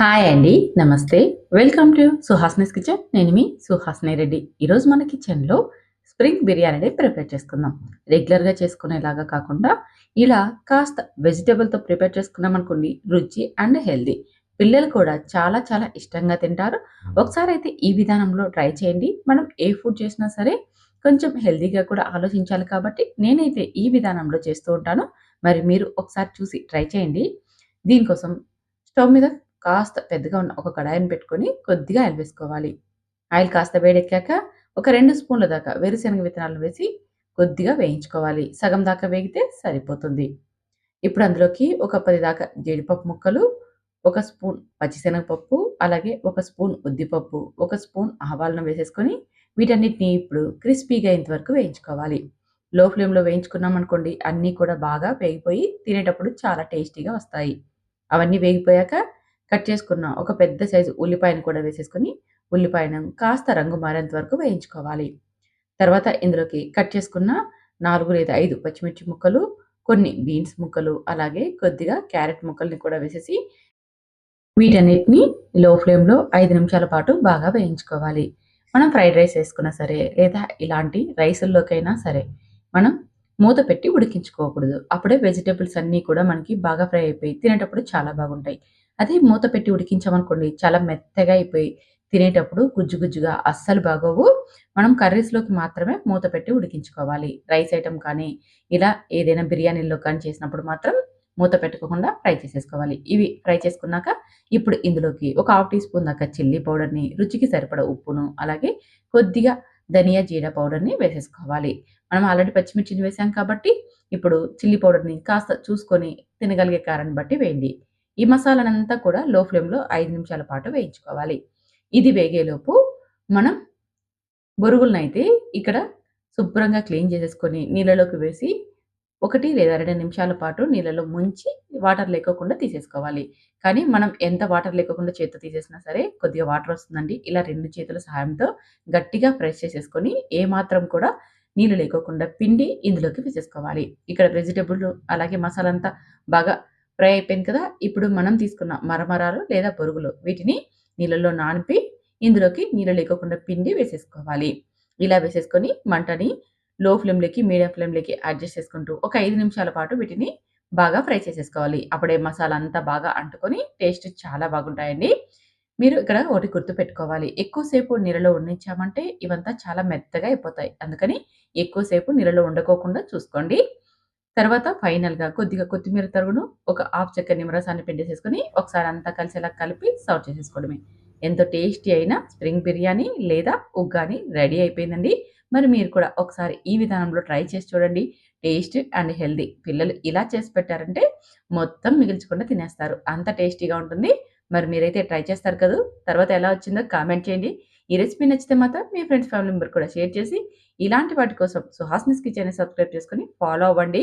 Hi అండి నమస్తే welcome to సుహాస్నిస్ kitchen నేను మీ సుహాస్నే రెడ్డి ఈరోజు మన కిచెన్లో స్ప్రింగ్ బిర్యానీ ప్రిపేర్ చేసుకుందాం. రెగ్యులర్గా చేసుకునేలాగా కాకుండా ఇలా కాస్త వెజిటేబుల్తో ప్రిపేర్ చేసుకున్నాం అనుకోండి రుచి అండ్ హెల్దీ పిల్లలు కూడా చాలా చాలా ఇష్టంగా తింటారు. ఒకసారి అయితే ఈ విధానంలో ట్రై చేయండి. మనం ఏ ఫుడ్ చేసినా సరే కొంచెం హెల్దీగా కూడా ఆలోచించాలి కాబట్టి నేనైతే ఈ విధానంలో చేస్తూ ఉంటాను. మరి మీరు ఒకసారి చూసి ట్రై చేయండి. దీనికోసం స్టవ్ మీద కాస్త పెద్దగా ఉన్న ఒక కడాయిని పెట్టుకొని కొద్దిగా ఆయిల్ వేసుకోవాలి. ఆయిల్ కాస్త వేడెక్కాక ఒక రెండు స్పూన్ల దాకా వేరుశనగ విత్తనాలు వేసి కొద్దిగా వేయించుకోవాలి. సగం దాకా వేగితే సరిపోతుంది. ఇప్పుడు అందులోకి ఒక పది దాకా జీడిపప్పు ముక్కలు ఒక స్పూన్ పచ్చిశనగపప్పు అలాగే ఒక స్పూన్ ఉద్దిపప్పు ఒక స్పూన్ ఆవాలను వేసేసుకొని వీటన్నిటిని ఇప్పుడు క్రిస్పీగా ఇంతవరకు వేయించుకోవాలి. లో ఫ్లేమ్లో వేయించుకున్నాం అనుకోండి అన్నీ కూడా బాగా వేగిపోయి తినేటప్పుడు చాలా టేస్టీగా వస్తాయి. అవన్నీ వేగిపోయాక కట్ చేసుకున్న ఒక పెద్ద సైజు ఉల్లిపాయను కూడా వేసేసుకొని ఉల్లిపాయను కాస్త రంగు మారేంత వరకు వేయించుకోవాలి. తర్వాత ఇందులోకి కట్ చేసుకున్న నాలుగు లేదా ఐదు పచ్చిమిర్చి ముక్కలు కొన్ని బీన్స్ ముక్కలు అలాగే కొద్దిగా క్యారెట్ ముక్కల్ని కూడా వేసేసి వీటన్నిటిని లో ఫ్లేమ్లో ఐదు నిమిషాల పాటు బాగా వేయించుకోవాలి. మనం ఫ్రైడ్ రైస్ వేసుకున్నా సరే లేదా ఇలాంటి రైసుల్లోకైనా సరే మనం మూత పెట్టి ఉడికించుకోకూడదు. అప్పుడే వెజిటేబుల్స్ అన్నీ కూడా మనకి బాగా ఫ్రై అయిపోయి తినేటప్పుడు చాలా బాగుంటాయి. అదే మూత పెట్టి ఉడికించామనుకోండి చాలా మెత్తగా అయిపోయి తినేటప్పుడు గుజ్జు గుజ్జుగా అస్సలు బాగోవు. మనం కర్రీస్లోకి మాత్రమే మూత పెట్టి ఉడికించుకోవాలి. రైస్ ఐటమ్ కానీ ఇలా ఏదైనా బిర్యానీలో కానీ చేసినప్పుడు మాత్రం మూత పెట్టుకోకుండా ఫ్రై చేసేసుకోవాలి. ఇవి ఫ్రై చేసుకున్నాక ఇప్పుడు ఇందులోకి ఒక హాఫ్ టీ స్పూన్ దాకా చిల్లీ పౌడర్ని రుచికి సరిపడ ఉప్పును అలాగే కొద్దిగా ధనియా జీరా పౌడర్ని వేసేసుకోవాలి. మనం ఆల్రెడీ పచ్చిమిర్చిని వేసాం కాబట్టి ఇప్పుడు చిల్లీ పౌడర్ని కాస్త చూసుకొని తినగలిగే కారాన్ని బట్టి వేయండి. ఈ మసాలానంతా కూడా లో ఫ్లేమ్లో ఐదు నిమిషాల పాటు వేయించుకోవాలి. ఇది వేగేలోపు మనం బొరుగులనైతే ఇక్కడ శుభ్రంగా క్లీన్ చేసేసుకొని నీళ్ళలోకి వేసి ఒకటి లేదా రెండు నిమిషాల పాటు నీళ్ళలో ముంచి వాటర్ లేకోకుండా తీసేసుకోవాలి. కానీ మనం ఎంత వాటర్ లేకోకుండా చేతితో తీసేసినా సరే కొద్దిగా వాటర్ వస్తుందండి. ఇలా రెండు చేతుల సహాయంతో గట్టిగా ప్రెస్ చేసేసుకొని ఏ మాత్రం కూడా నీళ్ళు లేకోకుండా పిండి ఇందులోకి వేసేసుకోవాలి. ఇక్కడ వెజిటేబుల్ అలాగే మసాలా అంతా బాగా ఫ్రై అయిపోయింది కదా? ఇప్పుడు మనం తీసుకున్న మరమరాలు లేదా పొరుగులు వీటిని నీళ్ళలో నానిపి ఇందులోకి నీళ్ళు లేకోకుండా పిండి వేసేసుకోవాలి. ఇలా వేసేసుకొని మంటని లో ఫ్లేమ్లోకి మీడియం ఫ్లేమ్లోకి అడ్జస్ట్ చేసుకుంటూ ఒక ఐదు నిమిషాల పాటు వీటిని బాగా ఫ్రై చేసేసుకోవాలి. అప్పుడే మసాలా అంతా బాగా అంటుకొని టేస్ట్ చాలా బాగుంటాయండి. మీరు ఇక్కడ ఒకటి గుర్తు పెట్టుకోవాలి. ఎక్కువసేపు నీళ్ళలో ఉండించామంటే ఇవంతా చాలా మెత్తగా అయిపోతాయి. అందుకని ఎక్కువసేపు నీళ్ళలో ఉండకోకుండా చూసుకోండి. తర్వాత ఫైనల్గా కొద్దిగా కొత్తిమీర తరుగును ఒక హాఫ్ చెక్క నిమ్మరసాన్ని పిండేసేసుకొని ఒకసారి అంతా కలిసేలా కలిపి సర్వ్ చేసేసుకోవడమే. ఎంతో టేస్టీ అయిన స్ప్రింగ్ బిర్యానీ లేదా ఉగ్గాని రెడీ అయిపోయిందండి. మరి మీరు కూడా ఒకసారి ఈ విధానంలో ట్రై చేసి చూడండి. టేస్ట్ అండ్ హెల్దీ పిల్లలు ఇలా చేసి పెట్టారంటే మొత్తం మిగిల్చకుండా తినేస్తారు. అంత టేస్టీగా ఉంటుంది. మరి మీరైతే ట్రై చేస్తారు కదా? తర్వాత ఎలా వచ్చిందో కామెంట్ చేయండి. ఈ రెసిపీ నచ్చితే మాత్రం మీ ఫ్రెండ్స్ ఫ్యామిలీ మెంబర్ కూడా షేర్ చేసి ఇలాంటి వాటి కోసం సుహాస్నిస్ కిచెన్ సబ్స్క్రైబ్ చేసుకొని ఫాలో అవ్వండి.